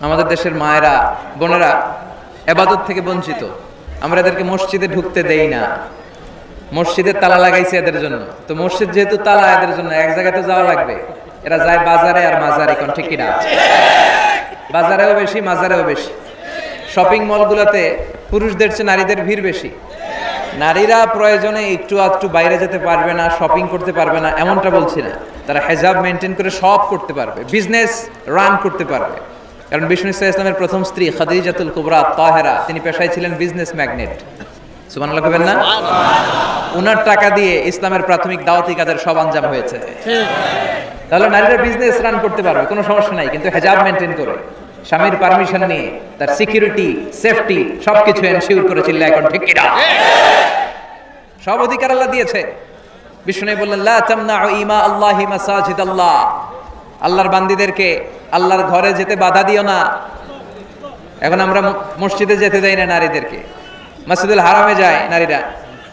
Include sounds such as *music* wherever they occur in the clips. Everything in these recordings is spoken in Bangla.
আমাদের দেশের মায়েরা, বোনেরা এবাদত থেকে বঞ্চিত। আমরা এদেরকে মসজিদে ঢুকতে দেই না। মসজিদে তালা লাগাইছে এদের জন্য। তো মসজিদ যেহেতু তালা, এদের জন্য এক জায়গায় তো যাওয়া লাগবে। এরা যায় বাজারে আর মাজারে কোন ঠিক কিনা? বাজারেও বেশি, মাজারেও বেশি। শপিং মলগুলোতে পুরুষদের চেয়ে নারীদের ভিড় বেশি। নারীরা প্রয়োজনে একটু আধটু বাইরে যেতে পারবে না শপিং করতে পারবে না, এমনটা বলছি না। তারা হেজাব মেনটেন করে সব করতে পারবে। বিজনেস রান করতে পারবে। কারণ বিষ্ণু ইসলাম ইসলামের প্রথম স্ত্রী খাদিজাতুল কুবরা, তাহেরা, তিনি পেশায় ছিলেন বিজনেস ম্যাগনেট। সুবহানাল্লাহ কবেন না? ওনার টাকা দিয়ে ইসলামের প্রাথমিক দাওয়াতি কাজের সব আঞ্জাম হয়েছে। তাহলে নারীরা বিজনেস রান করতে পারবে, কোনো সমস্যা নাই, কিন্তু হেজাব মেনটেন করে। স্বামীর পারমিশন নিয়ে তার সিকিউরিটি সেফটি এনশিওর এখন, ঠিক কিনা? সব অধিকার আল্লাহ দিয়েছে। বিষ্ণু বললেন, লা তামনাউ ইমা আল্লাহি মাসাজিদ আল্লাহ আল্লাহর বান্দিদেরকে আল্লাহর ঘরে যেতে বাধা দিও না। এখন আমরা মসজিদে যেতে যাই না নারীদেরকে। মসজিদুল হারামে যায় নারীরা।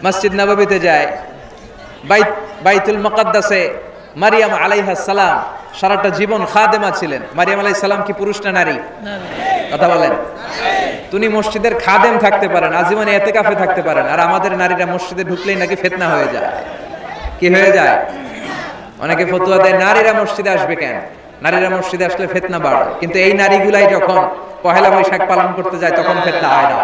মসজিদ নববীতে যায়। বাইত, বাইতুল মুকাদ্দাসে মারিয়াম আলাইহা সালাম। সারাটা জীবন খাদেমা ছিলেন। মারিয়াম আলাইহিস সালাম কি পুরুষ না নারী? কথা বলেন। তিনি মসজিদের খাদেম থাকতে পারেন, আজীবনে এতে কাফে থাকতে পারেন। আর আমাদের নারীরা মসজিদে ঢুকলেই নাকি ফেতনা হয়ে যায়। কি হয়ে যায়? অনেকে ফতুয়া দেয়, নারীরা মসজিদে আসবে কেন? নারীরা মসজিদে আসলে ফেতনা বাড়ে। কিন্তু এই নারীগুলাই যখন পহেলা বৈশাখ পালন করতে যায়, তখন ফেতনা হয় না।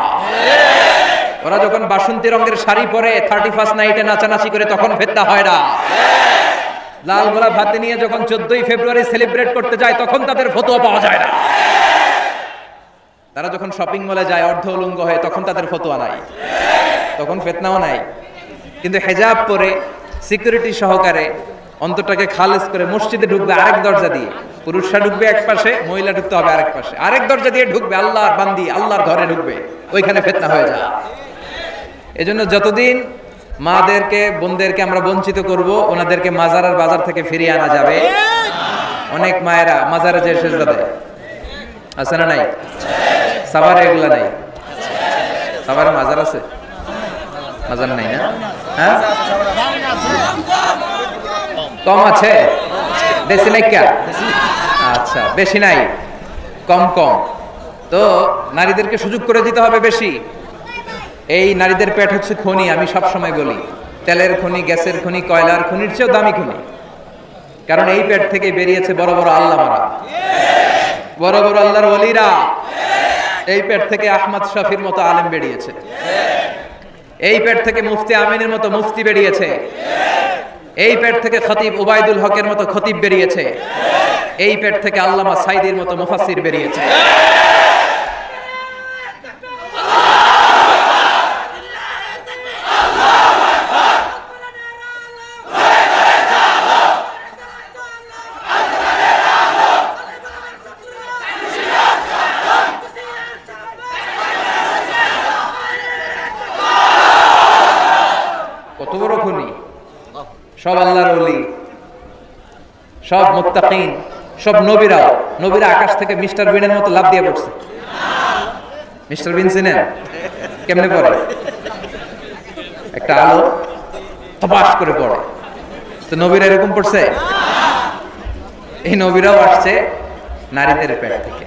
ওরা যখন বাসন্তী রঙের শাড়ি পরে থার্টি ফার্স্ট নাইটে নাচানাচি করে, তখন ফেতনা হয় না। লাল গোলাপ হাতে নিয়ে যখন চোদ্দই ফেব্রুয়ারি সেলিব্রেট করতে যায়, তখন তাদের ফতোয়া পাওয়া যায় না। তারা যখন শপিং মলে যায়, অর্ধ উলঙ্গ হয়ে, তখন তাদের ফতোয়া নাই। তখন ফেতনাও নাই। কিন্তু হেজাব পরে সিকিউরিটি সহকারে অন্তরটাকে খালেজ করে মসজিদে ঢুকবে আরেক দরজা দিয়ে। পুরুষরা ঢুকবে এক পাশে, মহিলা ঢুকতে হবে আরেক পাশে। আরেক দরজা দিয়ে ঢুকবে, আল্লাহর বান্দি, আল্লাহর ঘরে ঢুকবে। ওইখানে ফেতনা হয়ে যায়। এজন্য যতদিন মাদেরকে, বোনদেরকে আমরা বঞ্চিত করব, ওনাদেরকে মাজার আর বাজার থেকে ফিরিয়ে আনা যাবে। অনেক মায়েরা মাজারে যে সেজদা দেয়। আছে না নাই? সাভারে এগুলা নাই। সাভারে মাজার আছে? মাজার নাই না? হ্যাঁ? কম আছে? বেশি নাই কে আচ্ছা বেশি নাই। কম কম। তো নারীদেরকে সুযোগ করে দিতে হবে বেশি। এই নারীদের পেট হচ্ছে খনি, আমি সব সময় বলি। তেলের খনি, গ্যাসের খনি, কয়লার খনির চেয়েও দামি খনি। কারণ এই পেট থেকে বেরিয়েছে বড় বড় আল্লাহ মারা। বড় বড় আল্লাহর ওলিরা। এই পেট থেকে আহমদ শফির মতো আলেম বেরিয়েছে। এই পেট থেকে মুফতি আমিনের মতো মুফতি বেরিয়েছে। এই পেট থেকে খতিব উবায়দুল হকের মতো খতিব বেরিয়েছে। এই পেট থেকে আল্লামা সাইদির মতো মুফাসির বেরিয়েছে কত বড় খনি সব আল্লাহর ওলি, সব মুত্তাকিন, সব নবীরাও নবীরা আকাশ থেকে মিস্টার বিনের মতো লাভ দিয়ে পড়ছে। মিস্টার বিন চিনেন? কেমনে পড়ে? একটা আলো তপাস করে পড়ে। তো নবীরা এরকম পড়ছে? এই নবীরাও আসছে নারীদের পেট থেকে।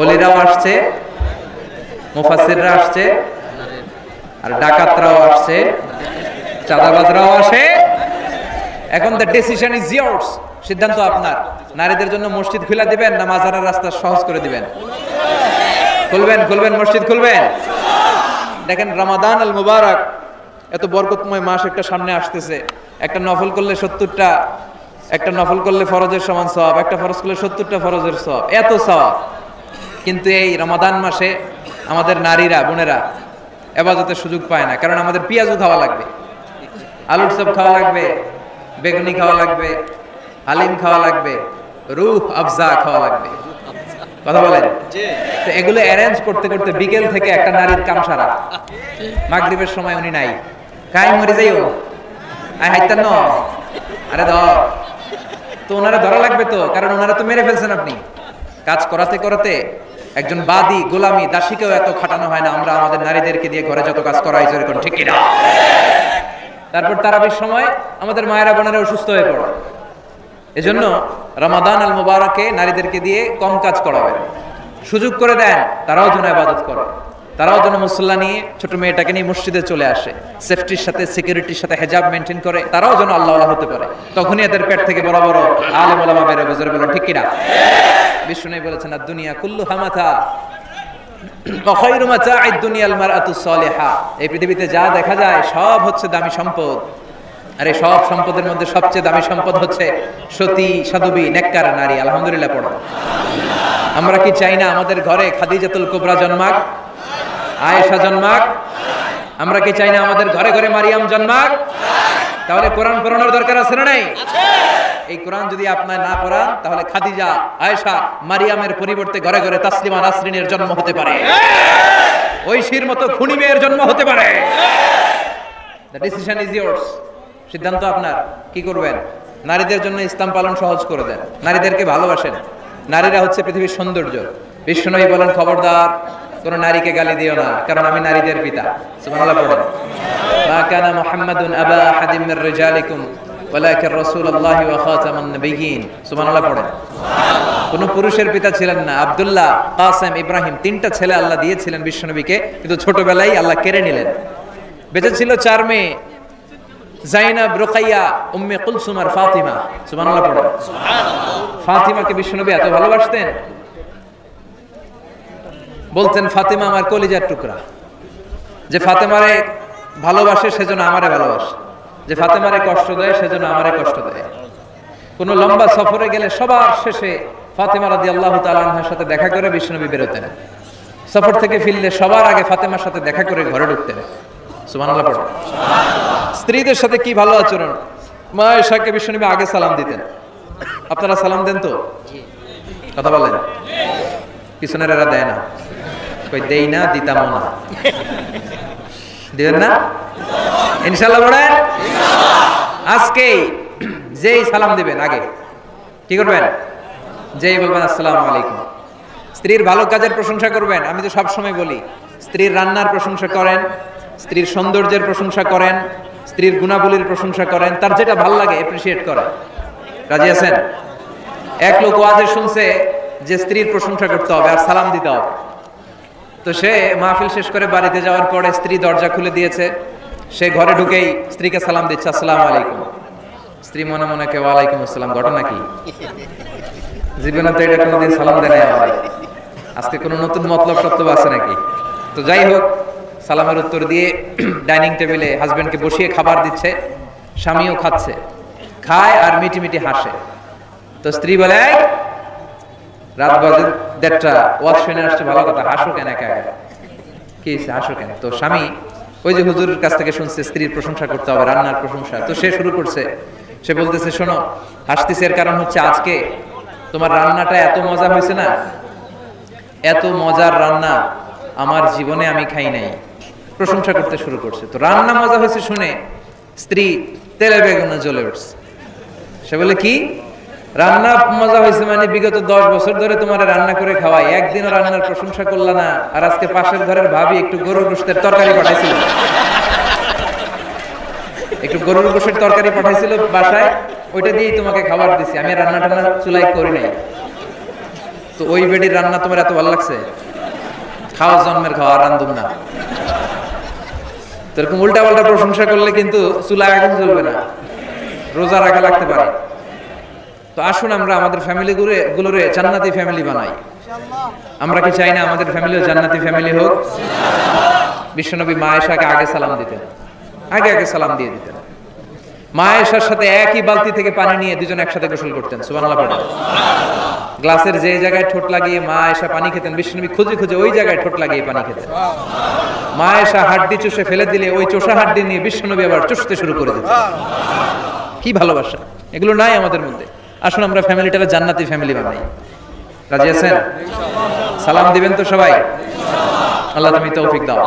অলিরাও আসছে মুফাসিররা আসছে, আর ডাকাতরাও আসছে, চাঁদাবাজরাও আসে এখন দ্য ডিসিশন ইজ ইয়ার্স সিদ্ধান্ত আপনার। নারীদের জন্য মসজিদ খুলে দিবেন না মাজারের রাস্তা সহজ করে দিবেন। খুলবেন খুলবেন, মসজিদ খুলবেন। দেখেন রমাদান আল মুবারক, এত বরকতময় মাস একটা সামনে আসতেছে। একটা নফল করলে সত্তরটা, একটা নফল করলে ফরজের সমান সব একটা ফরজ করলে সত্তরটা ফরজের সব এত সব কিন্তু এই রমাদান মাসে আমাদের নারীরা, বোনেরা এবাদতের সুযোগ পায় না, কারণ আমাদের পেঁয়াজও খাওয়া লাগবে। আলুর চপ খাওয়া লাগবে। বেগুনি খাওয়া লাগবে হালিম খাওয়া লাগবে রুহ আফজা খাওয়া লাগবে। কথা বলেন? তো এগুলো অ্যারেঞ্জ করতে করতে বিকেল থেকে একটা নারীর কাম সারা মাগরিবের সময় উনি নাই। কাই মরে যাইও। আয় হাইতান ন। আরে ধর তো ওনারা ধরা লাগবে তো কারণ ওনারা তো মেরে ফেলছেন আপনি। কাজ করাতে করাতে একজন বাদী গোলামি দাসীকেও এত খাটানো হয় না আমরা আমাদের নারীদেরকে দিয়ে ঘরে যত কাজ করা হয়েছে এরকম ঠিক কিনা? তারপর তারাবির সময় আমাদের মায়েরা, বোনেরা অসুস্থ হয়ে পড়ে। এজন্য রমাদান আল মুবারকে নারীদেরকে দিয়ে কম কাজ করাবেন সুযোগ করে দেন, তারাও যেন আবাদত করে। তারাও যেন মুসল্লা নিয়ে ছোট মেয়েটাকে নিয়ে মসজিদে চলে আসে। সেফটির সাথে, সিকিউরিটির সাথে হেজাব মেনটেন করে, তারাও যেন আল্লাহ হতে পারে। তখনই এদের পেট থেকে বড় বড় আলেম ওলামা বেরোবে জোরে বলো, ঠিক কিনা? বিষ্ণু বলেছেন আর দুনিয়া কুল্লু হামাথা এই পৃথিবীতে যা দেখা যায় সব হচ্ছে দামি সম্পদ। আর এই সব সম্পদের মধ্যে সবচেয়ে দামি সম্পদ হচ্ছে সতী, সাধবী, নেককার, নারী। আলহামদুলিল্লাহ পড়ো। আমরা কি চাই না আমাদের ঘরে খাদিজাতুল কোবরা জন্মাক? আয়েশা জন্মাক? আমরা কি চাই না আমাদের ঘরে ঘরে মারিয়াম জন্মাক? তাহলে কোরআন পড়ানোর দরকার আছে না নাই? এই কোরআন যদি আপনার না পড়ান, তাহলে খাদিজা, আয়েশা, মারিয়ামের পরিবর্তে ঘরে ঘরে তাসলিমা নাসরিনের জন্ম হতে পারে। ঐশীর মতো খুনি মেয়ের জন্ম হতে পারে। দ্য ডিসিশন ইজ ইয়ার্স সিদ্ধান্ত আপনার। কি করবেন? নারীদের জন্য ইসলাম পালন সহজ করে দেন। নারীদেরকে ভালোবাসেন। নারীরা হচ্ছে পৃথিবীর সৌন্দর্য। বিশ্বনবী বলেন, খবরদার, কোনো নারীকে গালি দিও না, কারণ আমি নারীদের পিতা। সুবহানাল্লাহ, পড়েন। মুহাম্মাদুন আবা আহাদিম মির রিজালিকুম ওয়ালাকিন রাসূলুল্লাহি ওয়া খাতামুন নবিয়্যিন সুবহানাল্লাহ, পড়েন। কোন পুরুষের পিতা ছিলেন না। আব্দুল্লাহ কাসেম ইব্রাহিম তিনটা ছেলে আল্লাহ দিয়েছিলেন বিশ্বনবীকে, কিন্তু ছোটবেলায় আল্লাহ কেড়ে নিলেন। বেঁচে ছিল চার মেয়ে, জাইনাব উম্মে কুলসুম আর ফাতিমা। সুবহানাল্লাহ ফাতিমাকে বিশ্বনবী এত ভালোবাসতেন? বলতেন, ফাতিমা আমার কলিজার টুকরা। যে ফাতেমারে ভালোবাসে সেজন্য আমারে ভালোবাসে। যে ফাতেমারে কষ্ট দেয়, সেজন্য আমারে কষ্ট দেয়। কোনো লম্বা সফরে গেলে সবার শেষে ফাতেমা রাদি আল্লাহ তালাহার সাথে দেখা করে বিষ্ণুনবী বেরোতেন। সফর থেকে ফিরলে সবার আগে ফাতেমার সাথে দেখা করে ঘরে ঢুকতেন। স্ত্রীদের সাথে কি ভালো আচরণ? মা এশাকে বিশ্বনবী আগে সালাম দিতেন। আপনারা সালাম দেন তো? কথা বলেন। পিছনের এরা দেয় না। দেই না দিতাম না। দিবেন না? ইনশাল্লাহ বলেন আজকে যেই সালাম দিবেন, আগে। কি করবেন? যেই বলবেন, আসসালামু আলাইকুম। স্ত্রীর ভালো কাজের প্রশংসা করবেন, আমি তো সব সময় বলি। স্ত্রীর রান্নার প্রশংসা করেন, স্ত্রীর সৌন্দর্যের প্রশংসা করেন, স্ত্রীর গুণাবলীর প্রশংসা করেন, তার যেটা ভালো লাগে এপ্রিসিয়েট করেন। রাজি আছেন? এক লোক ওয়াজে শুনছে যে স্ত্রীর প্রশংসা করতে হবে আর সালাম দিতে হবে। তো সে মাহফিল শেষ করে বাড়িতে যাওয়ার পরে স্ত্রী দরজা খুলে দিয়েছে। সে ঘরে ঢুকেই স্ত্রীকে সালাম দিচ্ছে আসসালামু আলাইকুম। স্ত্রী মনে মনে কে ওয়ালাইকুম আসসালাম ঘটনা কি? জীবনে তো এটা কোনোদিন সালাম দেয় আমার। আজকে কোনো নতুন মতলব তত্ত্ব আছে নাকি? তো যাই হোক সালামের উত্তর দিয়ে *clears throat* ডাইনিং টেবিলে হাজবেন্ডকে বসিয়ে খাবার দিচ্ছে স্বামীও খাচ্ছে। খায় আর মিটি মিটি হাসে। তো স্ত্রী বলে "এই, রাত বাজে দেড়টা ওয়াজ শুনে আসছে ভালো কথা হাসো কেন একা একা? কি হাসো কেন? তো স্বামী ওই যে হুজুরের কাছ থেকে শুনছে স্ত্রীর প্রশংসা করতে হবে রান্নার প্রশংসা। তো সে শুরু করছে সে বলতেছে শোনো হাসতেছে এর কারণ হচ্ছে আজকে তোমার রান্নাটা এত মজা হয়েছে না? এত মজার রান্না আমার জীবনে আমি খাই নাই। প্রশংসা করতে শুরু করছে। তো রান্না মজা হয়েছে শুনে স্ত্রী তেলে বেগুনে জ্বলে উঠছে। সে বলে কি? রান্না মজা হয়েছে মানে বিগত দশ বছর ধরে তোমার রান্না করে খাওয়াই। একদিনও রান্নার প্রশংসা করলা না, আর আজকে পাশের ঘরের ভাবি একটু গরুর গোষ্ঠের তরকারি পাঠাইছিল। একটু গরুর গোষ্ঠের তরকারি পাঠাইছিল বাসায়, ওইটা দিয়েই তোমাকে খাবার দিছি। আমি রান্না টান্না চুলাই করি নাই। তো ওই বেডির রান্না তোমার এত ভালো লাগছে? খাওয়া জন্মের খাওয়া রান্ধুম না। তো এরকম উল্টা পাল্টা প্রশংসা করলে কিন্তু চুলায় আগুন জ্বলবে না। রোজা রাখা লাগতে পারে। তো আসুন আমরা আমাদের ফ্যামিলি গুলো গুলোরে জান্নাতি ফ্যামিলি বানাই। আমরা কি চাই না আমাদের ফ্যামিলিও জান্নাতি ফ্যামিলি হোক? বিশ্বনবী মা এশাকে আগে সালাম দিতেন। আগে আগে সালাম দিয়ে দিতেন। মা এশার সাথে একই বালতি থেকে পানি নিয়ে দুজন একসাথে গোসল করতেন, সুবহানাল্লাহ পড়েন গ্লাসের যে জায়গায় ঠোঁট লাগিয়ে মা এসা পানি খেতেন, বিশ্বনবী খুঁজে খুঁজে ওই জায়গায় ঠোঁট লাগিয়ে পানি খেতেন। মা এসা হাড্ডি চুষে ফেলে দিলে ওই চোষা হাড্ডি নিয়ে বিশ্বনবী আবার চুষতে শুরু করে দিতেন। কি ভালোবাসা। এগুলো নাই আমাদের মধ্যে। আসুন, আমরা ফ্যামিলিটাকে জান্নাতি ফ্যামিলি বানাই। রাজি আছেন? সালাম দিবেন তো সবাই? আল্লাহ তুমি তৌফিক দাও।